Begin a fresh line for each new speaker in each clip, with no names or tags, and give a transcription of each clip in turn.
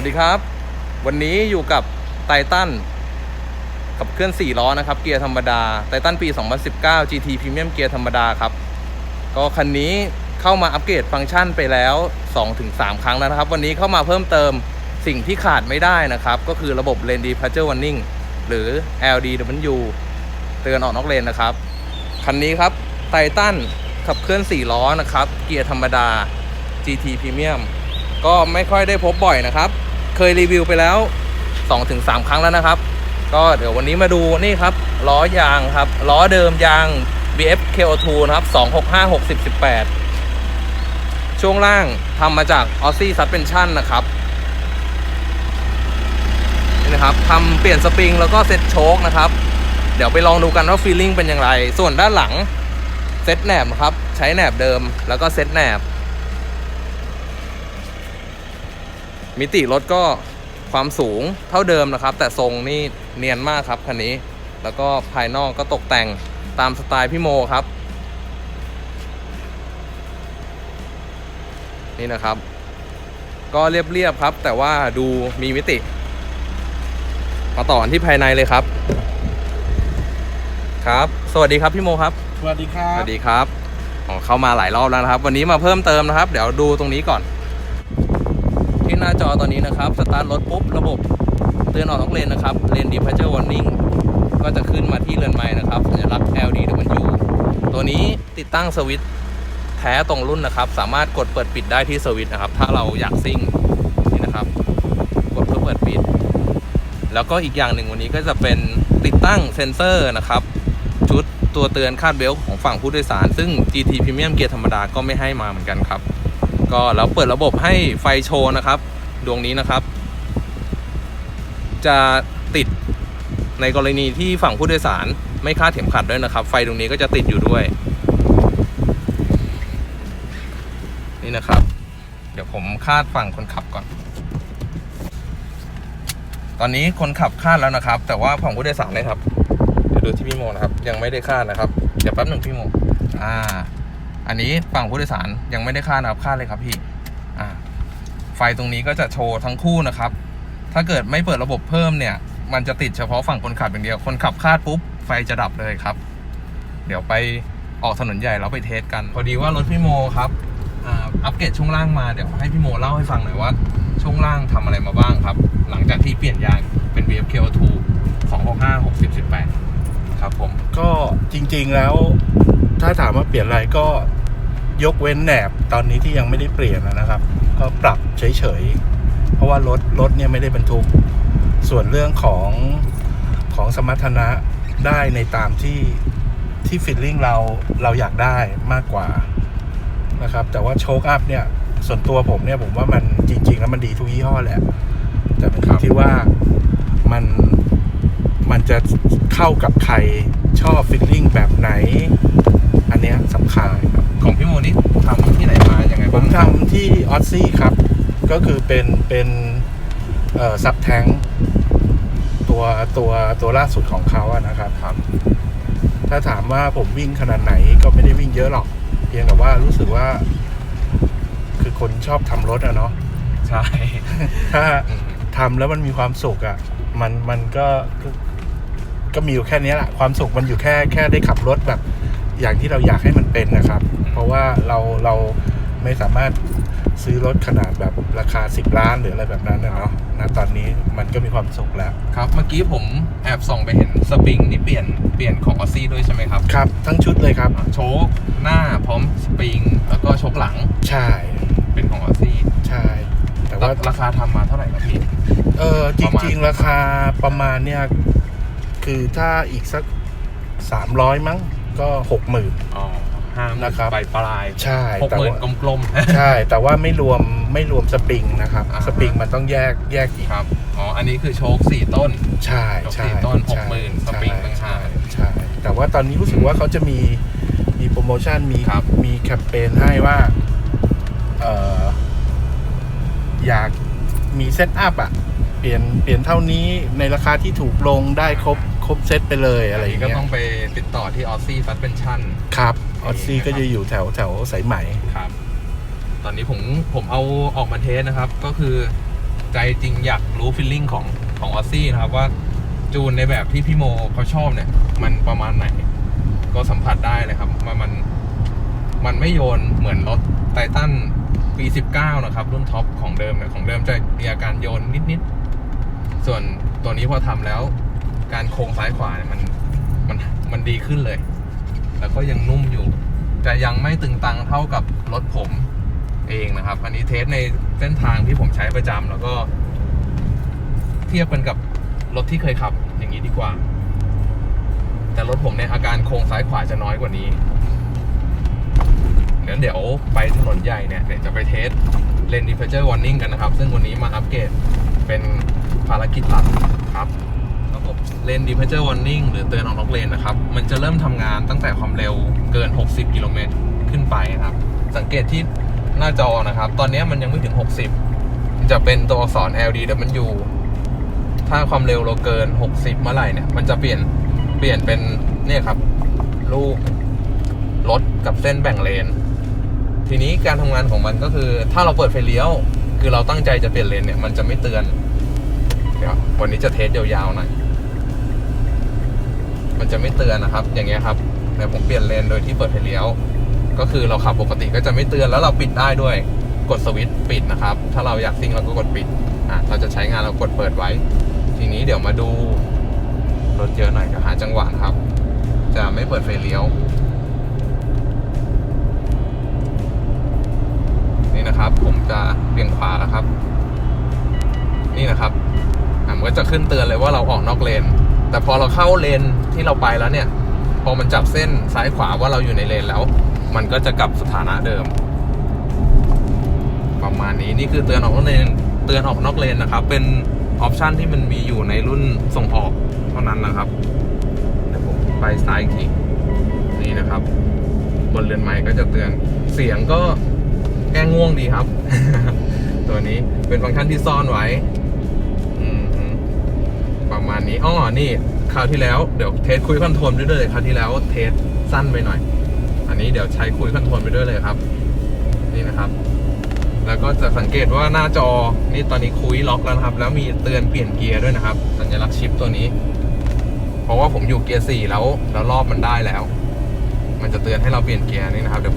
วัสดีครับ วันนี้อยู่กับไททันขับเคลื่อน4ล้อนะครับ เกียร์ธรรมดาไททันปี 2019 GT Premium เกียร์ธรรมดาครับ ก็คันนี้เข้ามาอัปเกรดฟังก์ชันไปแล้ว 2-3 ครั้งแล้วนะครับ วันนี้เข้ามาเพิ่มเติมสิ่งที่ขาดไม่ได้นะครับ ก็คือระบบ Lane Departure Warning หรือ LDW เตือนออกนอกเลนนะครับ คันนี้ครับไททันขับเคลื่อน 4 ล้อนะครับ เกียร์ธรรมดา GT Premium ก็ไม่ค่อยได้พบบ่อยนะครับ เคยรีวิวไปแล้ว 2-3 ครั้งแล้วนะครับ ก็เดี๋ยววันนี้มาดูนี่ครับล้อยางครับล้อเดิมยาง BF KO2 นะครับ 265 60 18 ช่วงล่างทำมาจาก Aussie Suspension นะครับนี่นะครับทำเปลี่ยนสปริงแล้วก็เซ็ตโชคนะครับ เดี๋ยวไปลองดูกันว่าฟีลลิ่งเป็นอย่างไร ส่วนด้านหลังเซ็ตแหนบนะครับ ใช้แหนบเดิมแล้วก็เซ็ตแหนบ มิติรถก็ความสูงเท่าเดิมนะครับ แต่ทรงนี่เนียนมากครับคันนี้ แล้วก็ภายนอกก็ตกแต่งตามสไตล์พี่โมครับ นี่นะครับ ก็เรียบๆครับ แต่ว่าดูมีมิติ มาต่อกันที่ภายในเลยครับ ครับ สวัสดีครับพี่โมครับ
สวัสดีครั
ส
บ
วัสดีครับอ๋อเข้ามาหลายรอบแล้วนะครับ วันนี้มาเพิ่มเติมนะครับ เดี๋ยวดูตรงนี้ก่อน ที่หน้าจอตอนนี้นะครับสตาร์ทรถปุ๊บระบบเตือนออกนอกเลนนะครับเลน departure warning ก็จะขึ้นมาที่เรือนไม้นะครับสัญลักษณ์ LDW ตัวนี้ติดตั้งสวิตช์แท้ตรงรุ่นนะครับ สามารถกดเปิดปิดได้ที่สวิตช์นะครับ ถ้าเราอยากซิ่งนี่นะครับ กดเพื่อเปิดปิด แล้วก็อีกอย่างหนึ่งวันนี้ก็จะเป็นติดตั้งเซ็นเซอร์นะครับ ชุดตัวเตือนคาดเบลต์ของฝั่งผู้โดยสาร ซึ่ง GT Premium เกียร์ธรรมดาก็ไม่ให้มาเหมือนกันครับ ก็แล้วเปิดระบบให้ไฟโชว์นะครับ ดวงนี้นะครับ จะติดในกรณีที่ฝั่งผู้โดยสารไม่คาดเข็มขัดด้วยนะครับ ไฟตรงนี้ก็จะติดอยู่ด้วย นี่นะครับ เดี๋ยวผมคาดฝั่งคนขับก่อน ตอนนี้คนขับคาดแล้วนะครับ แต่ว่าฝั่งผู้โดยสารเนะครับเดี๋ยวดูที่พี่โมนะครับ ยังไม่ได้คาดนะครับ เดี๋ยวแป๊บหนึ่งพี่โมอ่า อันนี้ฝั่งผู้โดยสารยังไม่ได้คาดนะครับคาดเลยครับพี่อ่าไฟตรงนี้ก็จะโชว์ทั้งคู่นะครับ ถ้าเกิดไม่เปิดระบบเพิ่มเนี่ย มันจะติดเฉพาะฝั่งคนขับอย่างเดียว คนขับคาดปุ๊บไฟจะดับเลยครับ เดี๋ยวไปออกถนนใหญ่แล้วไปเทสกัน พอดีว่ารถพี่โมครับอัปเกรดช่วงล่างมาเดี๋ยวให้พี่โมเล่าให้ฟังหน่อยว่าช่วงล่างทำอะไรมาบ้างครับ หลังจากที่เปลี่ยนยางเป็น BFKO2 265 60 18 ครับผม
ก็จริงๆแล้วถ้าถามว่าเปลี่ยนอะไรก็ยกเว้นแหนบตอนนี้ที่ยังไม่ได้เปลี่ยนนะครับ ก็ปรับเฉยๆ เพราะว่ารถรถเนี่ยไม่ได้บรรทุก ส่วนเรื่องของของสมรรถนะได้ในตามที่ที่ฟิลลิ่งเราเราอยากได้มากกว่านะครับ แต่ว่าโชคอัพเนี่ยส่วนตัวผมเนี่ยผมว่ามันจริง ๆ แล้วมันดีทุกยี่ห้อแหละ แต่มันอยู่ที่ว่ามันมัน จะเข้ากับใครชอบฟิลลิ่งแบบไหน อันเนี้ยสำคัญครับ
ของพี่โมนี่ทำที่ไหนมายังไง
ผ
บ้ามง
ทำที่ออ s ซี่ครับ ก็คือเป็นเป็นเอ่อซับแทงตัวตัวตัวล่าสุดของเขาอะนะครับ ครับ ถ้าถามว่าผมวิ่งขนาดไหนก็ไม่ได้วิ่งเยอะหรอก เพียงแต่ว่ารู้สึกว่า คือคนชอบทำรถอะเนาะ
ใช่
ถ้า
อืม
ทำแล้วมันมีความสุขอะ่ะ มันมันก็ ก็ก็มีอยู่แค่เนี้ยแหละความสุขมันอยู่แค่แค่ได้ขับรถแบบ อย่างที่เราอยากให้มันเป็นนะครับ เพราะว่าเราเราไม่สามารถซื้อรถขนาดแบบราคา 10 ล้านหรืออะไรแบบนั้นนะเนาะนะตอนนี้มันก็มีความสุขแล้ว
ครับ เมื่อกี้ผมแอบส่องไปเห็นสปริงนี่เปลี่ยนเปลี่ยนของออซี่ด้วยใช่ไหมครับ
ครับ ทั้งชุดเลยครับ
โชคหน้าพร้อมสปริง แล้วก็โชคหลัง
ใช่
เป็นของออซี่
ใช่ แต่ว่า
ราคาทำมาเท่าไหร่ครับพี่
เออจริงๆ ราคาประมาณเนี่ย คือถ้าอีกสัก 300 มั้งก็หกหมื่น
อ๋อห้าหมื่
นะครับ
ปลายปลาย
ใช่
หก
แต่
หมื่น
ว่า
กลมๆ
ใช่ แต่ว่าไม่รวมไม่รวมสปริงนะครับ
อ่าฮะ
สปริงมันต้องแยกแยกอีก
ครับ อ๋อ อันนี้คือโชคสี่ต้น
ใช่
ยก
ใช่
สี่ต้น
ใช่
60,000สปริงต่างหาก
ใช่แต่ว่าตอนนี้รู้สึกว่าเขาจะมีมีโปรโมชั่นมี
ครับ
มีแคมเปญให้ว่าเอออยากมีเซตอัพอะ เปลี่ยนเปลี่ยนเท่านี้ในราคาที่ถูกลงได้ครบ ครบเซตไปเลยอะไรอย่าง
ก็
เงี้ย
ต้องไปติดต่อที่ออซี่ซัสเพนชั่น
ครับออซซี่ก็จะอยู่แถวแถวสายไหม
ครับ ตอนนี้ผมผมเอาออกมาเทสนะครับ ก็คือใจจริงอยากรู้ฟีลลิ่งของของออซซี่นะครับว่าจูนในแบบที่พี่โมเขาชอบเนี่ย มันประมาณไหน ก็สัมผัสได้เลยครับว่ามันมันไม่โยนเหมือนรถไททันปี 19 นะครับ รุ่นท็อปของเดิมเนี่ยของเดิมจะมีอาการโยนนิดๆส่วนตัวนี้พอทำแล้ว การโค้งซ้ายขวาเนี่ยมันมันมันดีขึ้นเลย แล้วก็ยังนุ่มอยู่จะยังไม่ตึงตังเท่ากับรถผมเองนะครับ อันนี้เทสในเส้นทางที่ผมใช้ประจำแล้วก็ เทียบกันกับรถที่เคยขับอย่างนี้ดีกว่า แต่รถผมเนี่ยอาการโค้งซ้ายขวาจะน้อยกว่านี้เดี๋ยวเดี๋ยวไปถนนใหญ่เนี่ยเดี๋ยวจะไปเทสเลนดิเพเจอร์วอร์นิ่งกันนะครับ ซึ่งวันนี้มาอัปเกรดเป็นภารกิจหลักครับรบ เลนดิเพเจอร์วอร์นิ่งหรือเตือนออกนอกเลนนะครับ มันจะเริ่มทำงานตั้งแต่ความเร็วเกิน 60 กิโลเมตรขึ้นไปครับ สังเกตที่หน้าจอนะครับ ตอนนี้มันยังไม่ถึง 60 จะเป็นตัวอักษร LDW ถ้าความเร็วเราเกิน 60 เมื่อไหร่เนี่ย มันจะเปลี่ยน เปลี่ยนเป็นเนี่ยครับรูปรถกับเส้นแบ่งเลน ทีนี้การทำงานของมันก็คือ ถ้าเราเปิดไฟเลี้ยว คือเราตั้งใจจะเปลี่ยนเลนเนี่ย มันจะไม่เตือน เดี๋ยววันนี้จะเทสยาวๆหน่อย มันจะไม่เตือนนะครับ อย่างเงี้ยครับเดี๋ยวผมเปลี่ยนเลนโดยที่เปิดไฟเลี้ยว ก็คือเราขับปกติก็จะไม่เตือนแล้วเราปิดได้ด้วยกดสวิตช์ปิดนะครับ ถ้าเราอยากซิ่งเราก็กดปิดอะเราจะใช้งานเรากดเปิดไว้ ทีนี้เดี๋ยวมาดูรถเยอะหน่อยจะหาจังหวะครับ จะไม่เปิดไฟเลี้ยว นี่นะครับ ผมจะเบี่ยงขวาแล้วครับ นี่นะครับอะมันก็จะขึ้นเตือนเลยว่าเราออกนอกเลน แต่พอเราเข้าเลนที่เราไปแล้วเนี่ย พอมันจับเส้นซ้ายขวาว่าเราอยู่ในเลนแล้ว มันก็จะกลับสถานะเดิม ประมาณนี้นี่คือเตือนออกนอกเลนเตือนออกนอกเลนนะครับ เป็นออปชันที่มันมีอยู่ในรุ่นส่งออกเท่านั้นนะครับเดี๋ยวผมไปซ้ายอีกทีนี่นะครับ บนเรือนไม้ก็จะเตือนเสียงก็แก้ง่วงดีครับ ตัวนี้เป็นฟังก์ชันที่ซ่อนไว้ ประมาณนี้อ้อนี่คราวที่แล้วเดี๋ยวเทสคุยคอนโทรลไปด้วยเลยคราวที่แล้วเทสสั้นไปหน่อย อันนี้เดี๋ยวใช้คุยคอนโทรลไปด้วยเลยครับ นี่นะครับ แล้วก็จะสังเกตว่าหน้าจอนี่ตอนนี้คุยล็อกแล้วนะครับ แล้วมีเตือนเปลี่ยนเกียร์ด้วยนะครับ สัญลักษณ์ชิปตัวนี้ เพราะว่าผมอยู่เกียร์สี่แล้วแล้วรอบมันได้แล้ว มันจะเตือนให้เราเปลี่ยนเกียร์นี่นะครับเดี๋ยว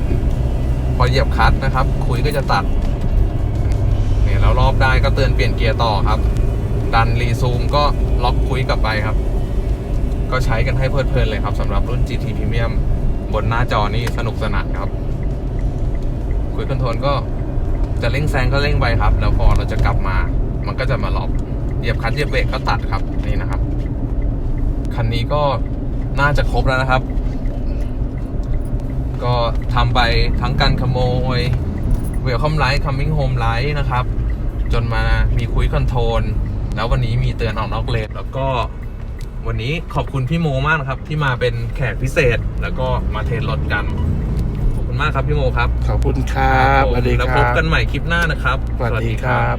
พอเหยียบคลัตช์นะครับ คุยก็จะตัดเนี่ยแล้วรอบได้ก็เตือนเปลี่ยนเกียร์ต่อครับ ดันรีซูมก็ล็อกคุยกลับไปครับ ก็ใช้กันให้เพลิดเพลินเลยครับสำหรับรุ่น GT Premium บนหน้าจอนี่สนุกสนานครับ คุยคอนโทรลก็จะเร่งแซงก็เร่งไปครับ แล้วพอเราจะกลับมา มันก็จะมาล็อกเหยียบคลัตช์เหยียบเบรกก็ตัดครับนี่นะครับ คันนี้ก็น่าจะครบแล้วนะครับ ก็ทำไปทั้งการขโมยเวลคอมไลท์คัมมิ่งโฮมไลท์นะครับ จนมามีคุยคอนโทรล แล้ววันนี้มีเตือนออกนอกเลนแล้วก็วันนี้ขอบคุณพี่โมมากนะครับ ที่มาเป็นแขกพิเศษแล้วก็มาเทสรถกัน ขอบคุณมากครับพี่โมครับ
ขอบคุณครับ
ผม
สวัสดี
แล้ว
ค
พ
รั
บบกันใหม่คลิปหน้านะครับ
สวัสดีครับ